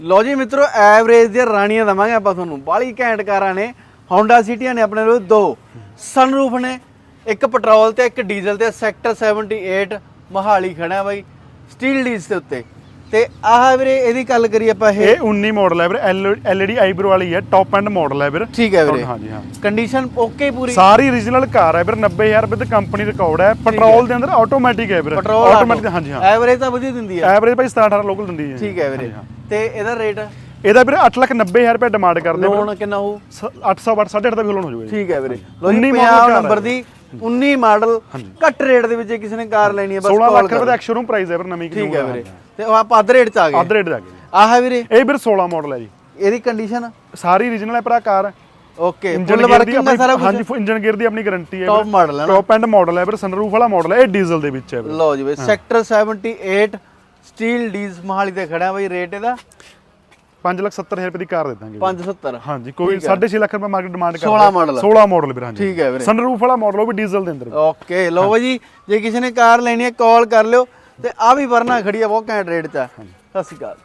ਲੋ ਜੀ ਮਿੱਤਰੋ ਐਵਰੇਜ ਦੀਆਂ ਰਾਣੀਆਂ ਦਵਾਂਗੇ ਆਪਾਂ ਤੁਹਾਨੂੰ। ਬਾਲੀ ਘੈਂਟ ਕਾਰਾਂ ਨੇ Honda ਸਿਟੀਆਂ ਨੇ ਆਪਣੇ ਕੋਲ ਦੋ। ਸਨਰੂਫ ਨੇ ਇੱਕ ਪੈਟਰੋਲ ਤੇ ਇੱਕ ਡੀਜ਼ਲ ਤੇ ਸੈਕਟਰ 78 ਮਹਾਲੀ ਖੜਾ ਬਾਈ ਸਟੀਲ ਡੀਜ਼ ਦੇ ਉੱਤੇ। ਤੇ ਆਹ ਵੀਰੇ ਇਹਦੀ ਗੱਲ ਕਰੀ ਆਪਾਂ ਇਹ ਇਹ 19 ਮਾਡਲ ਹੈ ਵੀਰ ਐਲਈਡੀ ਆਈਬ੍ਰੋ ਵਾਲੀ ਹੈ ਟੌਪ ਐਂਡ ਮਾਡਲ ਹੈ ਵੀਰ। ਠੀਕ ਹੈ ਵੀਰੇ। ਹਾਂਜੀ ਹਾਂ ਕੰਡੀਸ਼ਨ ਓਕੇ ਪੂਰੀ। ਸਾਰੀ origignal ਕਾਰ ਹੈ ਵੀਰ 90000 ਰੁਪਏ ਤੇ ਕੰਪਨੀ ਰਿਕਾਰਡ ਹੈ। ਪੈਟਰੋਲ ਦੇ ਅੰਦਰ ਆਟੋਮੈਟਿਕ ਹੈ ਵੀਰ। ਆਟੋਮੈਟਿਕ ਹਾਂਜੀ ਹਾਂ। ਐਵਰੇਜ ਤਾਂ ਵਧੀਆ ਦਿੰਦੀ ਹੈ। ਐਵਰੇਜ ਭਾਈ 17 18 ਲੋਕਲ ਦਿੰਦੀ ਹੈ। ਠੀਕ ਹੈ ਵੀਰੇ। ਤੇ ਇਹਦਾ ਰੇਟ? ਇਹਦਾ ਵੀਰੇ 8,90,000 ਰੁਪਏ ਡਿਮਾਂਡ ਕਰਦੇ ਵੀਰ। ਲੋਨ ਕਿੰਨਾ 800 ਵਾਟ 8.5 ਦਾ ਵੀ ਲੋਨ ਹੋ ਜਾਊਗਾ ਠੀਕ ਹੈ ਵੀਰੇ। ਲੋ ਜੀ 19 ਪੰਜਾਬ model ਕਾਰ ਨੰਬਰ ਦੀ 19 ਮਾਡਲ ਘੱਟ ਰੇਟ ਦੇ ਵਿੱਚ ਕਿਸੇ ਨੇ ਕਾਰ ਲੈਣੀ ਹੈ ਬਸ 16 call ਲੱਖ ਰੁਪਏ। ਦਾ ਸ਼ੋਰੂਮ ਪ੍ਰਾਈਸ ਹੈ ਵੀਰ ਨਵੀਂ ਠੀਕ ਹੈ ਵੀਰੇ। ਤੇ ਉਹ ਆਪਾਂ ਅੱਧ ਰੇਟ ਚ ਆ ਗਏ। ਅੱਧ ਰੇਟ ਦਾ ਗਿਆ ਆਹ ਵੀਰੇ? ਇਹ ਵੀਰ 16 ਮਾਡਲ ਹੈ ਜੀ। ਇਹਦੀ ਕੰਡੀਸ਼ਨ ਸਾਰੀ origignal ਹੈ ਭਰਾ ਕਾਰ। ਓਕੇ ਫੁੱਲ ਵਰਕਿੰਗ ਦਾ ਸਾਰਾ ਕੁਝ ਹਾਂਜੀ ਇੰਜਨ ਗੇਅਰ ਦੀ ਆਪਣੀ ਗਾਰੰਟੀ ਹੈ ਟੌਪ ਮਾਡਲ ਹੈ ਨਾ? ਟੌਪ ਐਂਡ ਮਾਡਲ ਹੈ ਵੀਰ ਸਨਰੂਫ ਵਾਲਾ ਮਾਡਲ ਹੈ ਇਹ ਡੀਜ਼ਲ ਦੇ ਵਿੱਚ ਹੈ ਵੀਰ। ਲਓ ਜੀ ਬਈ ਸੈਕਟਰ 78 ਸਟੀਲ ਡੀਜ਼ ਮਹਾਲੀ ਤੇ ਖੜਾ ਬਈ ਰੇਟ ਇਹਦਾ? 570000 ਰੁਪਏ ਦੀ ਕਾਰ ਦੇ ਦਾਂਗੇ ਵੀਰ। 570 ਹਾਂਜੀ ਕੋਈ 6.5 ਲੱਖ ਰੁਪਏ ਮਾਰਕੀਟ ਡਿਮਾਂਡ 16 model। 16 ਮਾਡਲ ਵੀਰ ਹਾਂਜੀ। ਠੀਕ ਹੈ ਵੀਰੇ। ਸਨਰੂਫ ਵਾਲਾ ਮਾਡਲ ਉਹ ਵੀ ਡੀਜ਼ਲ ਦੇ ਅੰਦਰ ਓਕੇ ਲਓ ਜੀ ਜੇ ਕਿਸੇ ਨੇ ਕਾਰ ਲੈਣੀ ਹੈ ਕਾਲ ਕਰ ਲਿਓ। ਤੇ ਆ ਵੀ ਵਰਨਾ ਖੜੀ ਆ ਬਹੁਤ ਘੈਂਟ ਰੇਟ ਚ ਆ। ਸਤਿ ਸ਼੍ਰੀ ਅਕਾਲ।